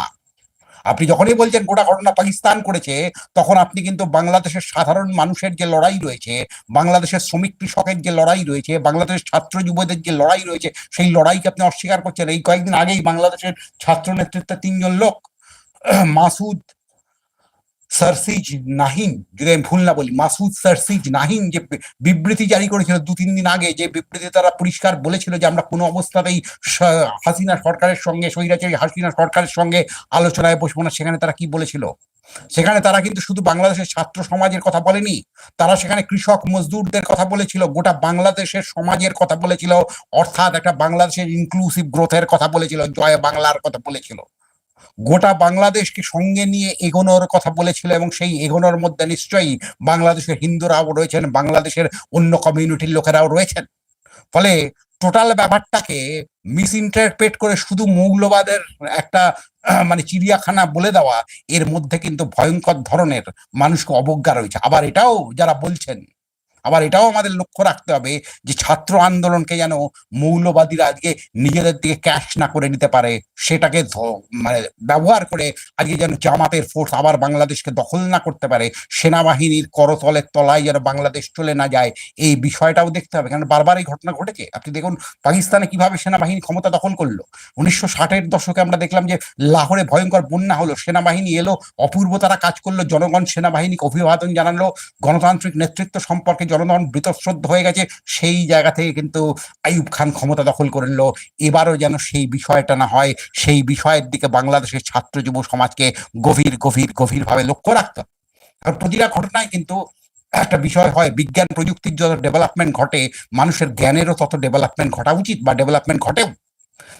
আপনি যখনই বলছেন গোটা ঘটনা পাকিস্তান করেছে, তখন আপনি কিন্তু বাংলাদেশের সাধারণ মানুষের যে লড়াই রয়েছে, বাংলাদেশের শ্রমিক কৃষকের যে লড়াই রয়েছে, বাংলাদেশের ছাত্র যুবদের যে লড়াই রয়েছে, সেই লড়াইকে আপনি অস্বীকার করছেন। এই কয়েকদিন আগেই বাংলাদেশের ছাত্র নেতৃত্বে তিনজন লোক মাসুদ সারসিজ নাহিন, যদি আমি ভুল না বলি, মাসুদ সারসিজ নাহিন যে বিবৃতি জারি করেছিল দু তিন দিন আগে, যে বিবৃতি তারা পরিষ্কার বলেছিল যে আমরা কোনো অবস্থাতেই হাসিনা সরকারের সঙ্গে, স্বৈরাচারী হাসিনা সরকারের সঙ্গে আলোচনায় বসবো না, সেখানে তারা কি বলেছিল? সেখানে তারা কিন্তু শুধু বাংলাদেশের ছাত্র সমাজের কথা বলেনি, তারা সেখানে কৃষক মজদুরদের কথা বলেছিল, গোটা বাংলাদেশের সমাজের কথা বলেছিল, অর্থাৎ একটা বাংলাদেশের ইনক্লুসিভ গ্রোথের কথা বলেছিল, জয় বাংলার কথা বলেছিল। গোটা বাংলাদেশকে সঙ্গে নিয়ে এগোনোর কথা বলেছিল এবং সেই এগোনোর মধ্যে নিশ্চয়ই বাংলাদেশের হিন্দুরাও রয়েছেন, বাংলাদেশের অন্য কমিউনিটির লোকেরাও রয়েছেন। ফলে টোটাল ব্যাপারটাকে মিস ইন্টারপ্রেট করে শুধু মৌলবাদের একটা মানে চিড়িয়াখানা বলে দেওয়া, এর মধ্যে কিন্তু ভয়ঙ্কর ধরনের মানুষকে অবজ্ঞা রয়েছে। আবার এটাও যারা বলছেন আবার এটাও আমাদের লক্ষ্য রাখতে হবে যে ছাত্র আন্দোলনকে যেন মৌলবাদীরা আজকে নিজেদের দিকে ক্যাশ না করে নিতে পারে, সেটাকে মানে ব্যবহার করে আজকে যেন জামাতের ফোর্স আবার বাংলাদেশকে দখল না করতে পারে, সেনাবাহিনীর করতলের তলায় যেন বাংলাদেশ চলে না যায়, এই বিষয়টাও দেখতে হবে। কারণ বারবার এই ঘটনা ঘটেছে। আপনি দেখুন পাকিস্তানে কীভাবে সেনাবাহিনী ক্ষমতা দখল করল। উনিশশো ষাটের দশকে আমরা দেখলাম যে লাহোরে ভয়ঙ্কর বন্যা হলো, সেনাবাহিনী এলো, অপূর্ব তারা কাজ করল, জনগণ সেনাবাহিনীকে অভিবাদন জানালো, গণতান্ত্রিক নেতৃত্ব সম্পর্কে জনগণ বৃতশ্রদ্ধ হয়ে গেছে, সেই জায়গা থেকে কিন্তু আইয়ুব খান ক্ষমতা দখল করে নিল। এবারও যেন সেই বিষয়টা না হয়, সেই বিষয়ের দিকে বাংলাদেশের ছাত্র যুব সমাজকে গভীর গভীর, গভীরভাবে লক্ষ্য রাখতে কারণ প্রতিটা ঘটনায় কিন্তু একটা বিষয় হয়, বিজ্ঞান প্রযুক্তির যত ডেভেলপমেন্ট ঘটে, মানুষের জ্ঞানেরও তত ডেভেলপমেন্ট ঘটা উচিত বা ডেভেলপমেন্ট ঘটেও।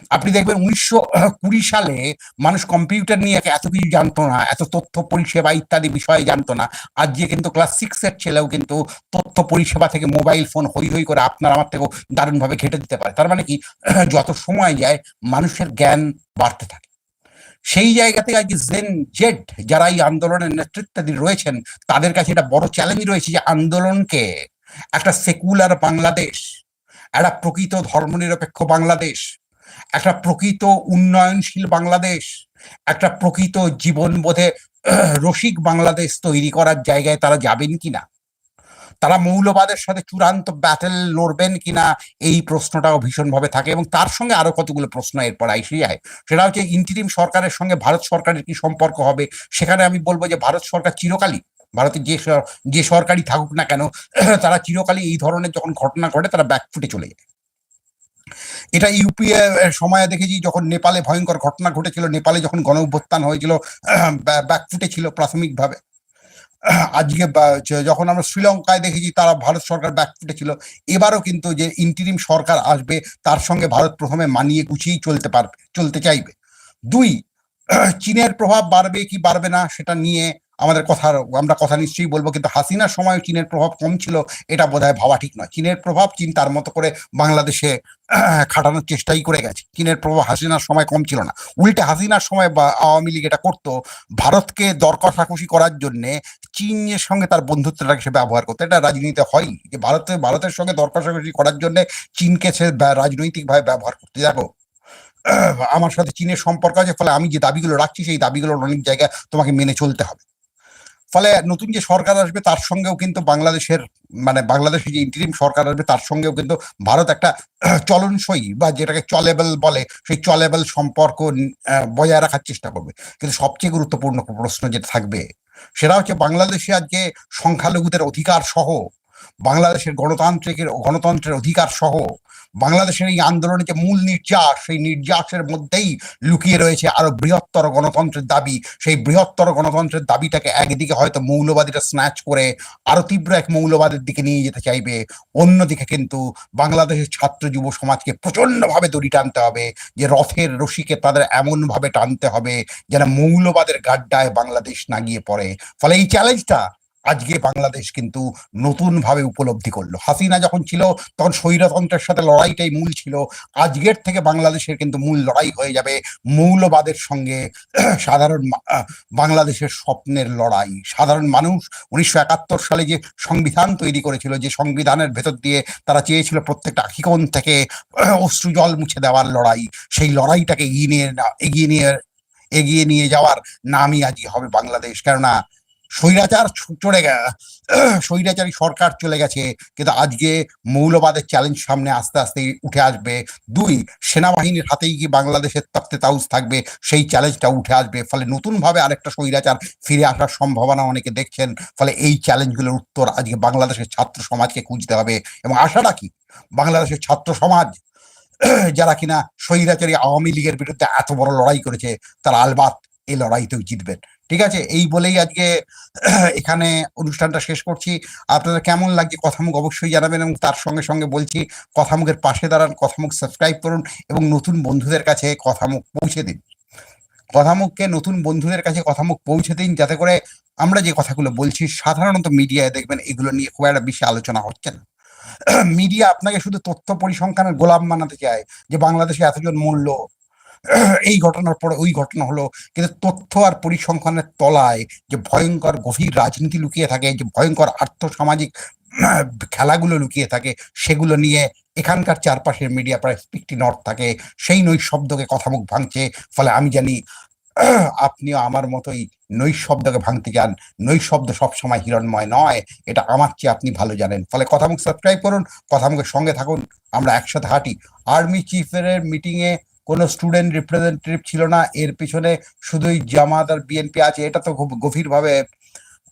আপনি দেখবেন উনিশশো কুড়ি সালে মানুষ কম্পিউটার নিয়ে এত কিছু জানতো না, এত তথ্য পরিষেবা ইত্যাদি বিষয়ে জানতো না। আজকে কিন্তু ক্লাস সিক্স এর ছেলেও কিন্তু তথ্য পরিষেবা থেকে মোবাইল ফোন হই হই করে আপনার আমার থেকেও দারুণভাবে ঘেটে দিতে পারে। তার মানে কি? যত সময় যায়, মানুষের জ্ঞান বাড়তে থাকে। সেই জায়গা থেকে জেন জেড যারা এই আন্দোলনের নেতৃত্বাধীন রয়েছেন, তাদের কাছে একটা বড় চ্যালেঞ্জ রয়েছে যে আন্দোলনকে একটা সেকুলার বাংলাদেশ, একটা প্রকৃত ধর্মনিরপেক্ষ বাংলাদেশ একটা প্রকৃত উন্নয়নশীল বাংলাদেশ, একটা প্রকৃত জীবনবোধে রসিক বাংলাদেশ তৈরি করার জায়গায় তারা যাবেন কিনা? তারা মৌলবাদের সাথে চূড়ান্ত ব্যাটেল লড়বেন কিনা? এই প্রশ্নটাও ভীষণভাবে থাকে এবং তার সঙ্গে আরও কতগুলো প্রশ্ন এরপর এসে যায় সেটা হচ্ছে ইন্টিরিম সরকারের সঙ্গে ভারত সরকারের কি সম্পর্ক হবে? সেখানে আমি বলব যে ভারত সরকার চিরকালই ভারতের যে যে সরকারই থাকুক না কেন, তারা চিরকালই এই ধরনের যখন ঘটনা ঘটে, তারা ব্যাকফুটে চলে যায়। এটা ইউপিএ সময়ে দেখেছি যখন নেপালে ভয়ঙ্কর ঘটনা ঘটেছিল, নেপালে যখন গণ অভ্যুত্থান হয়েছিল ব্যাকফুটে ছিল প্রাথমিকভাবে। আজকে যখন আমরা শ্রীলঙ্কায় দেখেছি, তারা ভারত সরকার ব্যাকফুটে ছিল। এবারও কিন্তু যে ইন্টিরিম সরকার আসবে, তার সঙ্গে ভারত প্রথমে মানিয়ে গুছিয়েই চলতে পারবে, চলতে চাইবে। দুই চীনের প্রভাব বাড়বে কি বাড়বে না, সেটা নিয়ে আমাদের কথা আমরা কথা নিশ্চয়ই বলব, কিন্তু হাসিনার সময় চীনের প্রভাব কম ছিল, এটা বোধ ভাবা ঠিক নয়। চীনের প্রভাব চীন তার মতো করে বাংলাদেশে খাটানোর চেষ্টাই করে গেছে। চীনের প্রভাব হাসিনার সময় কম ছিল না। উল্টে হাসিনার সময় বা আওয়ামী লীগ এটা করতো, ভারতকে দর কষাকষি করার জন্যে চীনের সঙ্গে তার বন্ধুত্বটাকে সে ব্যবহার করতো। এটা রাজনীতিতে হয় যে ভারতের ভারতের সঙ্গে দর কষাকষি করার জন্য চীনকে সে রাজনৈতিকভাবে ব্যবহার করতে। যাব আমার সাথে চীনের সম্পর্ক আছে, ফলে আমি যে দাবিগুলো রাখছি, সেই দাবিগুলোর অনেক জায়গায় তোমাকে মেনে চলতে হবে। ফলে নতুন যে সরকার আসবে, তার সঙ্গেও কিন্তু বাংলাদেশের মানে বাংলাদেশের যে ইন্টারিম সরকার আসবে, তার সঙ্গেও কিন্তু ভারত একটা চলনসই বা যেটাকে চলেবল বলে, সেই চলেবল সম্পর্ক বজায় রাখার চেষ্টা করবে। কিন্তু সবচেয়ে গুরুত্বপূর্ণ প্রশ্ন যেটা থাকবে, সেটা হচ্ছে বাংলাদেশে আজকে সংখ্যালঘুদের অধিকার সহ, বাংলাদেশের গণতান্ত্রিকের, গণতন্ত্রের অধিকার সহ বাংলাদেশের এই আন্দোলনের যে মূল নির্যাস, সেই নির্যাসের মধ্যেই লুকিয়ে রয়েছে আরও বৃহত্তর গণতন্ত্রের দাবি। সেই বৃহত্তর গণতন্ত্রের দাবিটাকে একদিকে হয়তো মৌলবাদীরা স্ন্যাচ করে আরও তীব্র এক মৌলবাদের দিকে নিয়ে যেতে চাইবে, অন্যদিকে কিন্তু বাংলাদেশের ছাত্র যুব সমাজকে প্রচন্ডভাবে দড়ি টানতে হবে, যে রথের রশিকে তাদের এমন ভাবে টানতে হবে যেন মৌলবাদের গাড্ডায় বাংলাদেশ না গিয়ে পড়ে। ফলে এই চ্যালেঞ্জটা আজকে বাংলাদেশ কিন্তু নতুন ভাবে উপলব্ধি করল। হাসিনা যখন ছিল, তখন স্বৈরতন্ত্রের সাথে লড়াইটাই মূল ছিল। আজকের থেকে বাংলাদেশের কিন্তু মূল লড়াই হয়ে যাবে মৌলবাদের সঙ্গে সাধারণ বাংলাদেশের স্বপ্নের লড়াই। সাধারণ মানুষ উনিশশো একাত্তর সালে যে সংবিধান তৈরি করেছিল, যে সংবিধানের ভেতর দিয়ে তারা চেয়েছিল প্রত্যেকটা আখিকোণ থেকে অশ্রু জল মুছে দেওয়ার লড়াই। সেই লড়াইটাকে এগিয়ে নিয়ে এগিয়ে নিয়ে এগিয়ে নিয়ে যাওয়ার নামই আজকে হবে বাংলাদেশ। কেননা স্বৈরাচার চলে গেছে, স্বৈরাচারী সরকার চলে গেছে, কিন্তু আজকে মৌলবাদের চ্যালেঞ্জ সামনে আস্তে আস্তে উঠে আসবে। দুই, সেনাবাহিনীর হাতেই কি বাংলাদেশের তত্ত্বে তাউস থাকবে? সেই চ্যালেঞ্জটা উঠে আসবে। ফলে নতুনভাবে আরেকটা স্বৈরাচার ফিরে আসার সম্ভাবনা অনেকে দেখছেন। ফলে এই চ্যালেঞ্জগুলোর উত্তর আজকে বাংলাদেশের ছাত্র সমাজকে খুঁজতে হবে। এবং আশাটা কি বাংলাদেশের ছাত্র সমাজ, যারা কিনা স্বৈরাচারী আওয়ামী লীগের বিরুদ্ধে এত বড় লড়াই করেছে, তারা আলবাত এই লড়াইতেও জিতবেন। ঠিক আছে? এই বলেই আজকে এখানে অনুষ্ঠানটা শেষ করছি। আপনাদের কেমন লাগছে কথামুখ অবশ্যই জানাবেন এবং তার সঙ্গে সঙ্গে বলছি, কথামুখের পাশে দাঁড়ান, কথামুখ সাবস্ক্রাইব করুন এবং নতুন বন্ধুদের কাছে কথামুখ পৌঁছে দিন। কথামুখকে নতুন বন্ধুদের কাছে কথামুখ পৌঁছে দিন যাতে করে আমরা যে কথাগুলো বলছি, সাধারণত মিডিয়ায় দেখবেন এগুলো নিয়ে খুব একটা বেশি আলোচনা হচ্ছে না। মিডিয়া আপনাকে শুধু তথ্য পরিসংখ্যানের গোলাম বানাতে চায় যে বাংলাদেশে এতজন মূল্য এই ঘটনার পরে ওই ঘটনা হলো কিন্তু তথ্য আর পরিসংখ্যানের তলায় যে ভয়ঙ্কর গভীর রাজনীতি লুকিয়ে থাকে, যে ভয়ঙ্কর আর্থসামাজিক খেলাগুলো লুকিয়ে থাকে, সেগুলো নিয়ে এখানকার চারপাশের মিডিয়া প্রায় স্পিকটি নর্থ থাকে। সেই নৈশব্দকে কথামুখ ভাঙছে, ফলে আমি জানি আপনিও আমার মতোই নৈশব্দকে ভাঙতে যান নৈশব্দ সবসময় হিরণময় নয়, এটা আমার চেয়ে আপনি ভালো জানেন। ফলে কথামুখ সাবস্ক্রাইব করুন, কথামুখের সঙ্গে থাকুন, আমরা একসাথে হাঁটি। আর্মি চিফের মিটিংয়ে কোনো স্টুডেন্ট রিপ্রেজেন্টেটিভ ছিল না, এর পিছনে শুধুই জামাত আর বিএনপি আছে। এটা তো খুব গভীরভাবে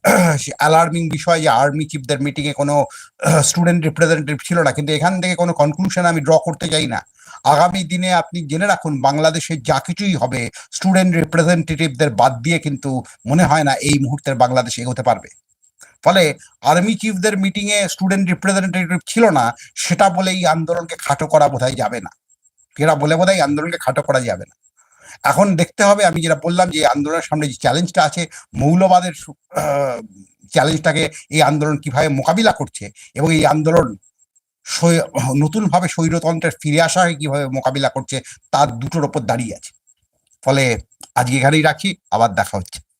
অ্যালার্মিং বিষয় যে আর্মি চিফদের মিটিংয়ে কোনো স্টুডেন্ট রিপ্রেজেন্টেটিভ ছিল না। কিন্তু এখান থেকে কোনো কনক্লুশন আমি ড্র করতে চাই না। আগামী দিনে আপনি জেনে রাখুন, বাংলাদেশে যা কিছুই হবে স্টুডেন্ট রিপ্রেজেন্টেটিভদের বাদ দিয়ে কিন্তু মনে হয় না এই মুহূর্তের বাংলাদেশ এগোতে পারবে। ফলে আর্মি চিফদের মিটিংয়ে স্টুডেন্ট রিপ্রেজেন্টেটিভ ছিল না, সেটা বলে এই আন্দোলনকে খাটো করা বোধহয় যাবে না। এরা বলে বোধ আন্দোলনকে খাটো করা যাবে না। এখন দেখতে হবে, আমি যেটা বললাম যে আন্দোলনের সামনে যে চ্যালেঞ্জটা আছে, মৌলবাদের চ্যালেঞ্জটাকে এই আন্দোলন কীভাবে মোকাবিলা করছে এবং এই আন্দোলন নতুনভাবে স্বৈরতন্ত্রের ফিরে আসা কীভাবে মোকাবিলা করছে, তার দুটোর ওপর দাঁড়িয়ে আছে। ফলে আজকে এখানেই রাখি, আবার দেখা হচ্ছে।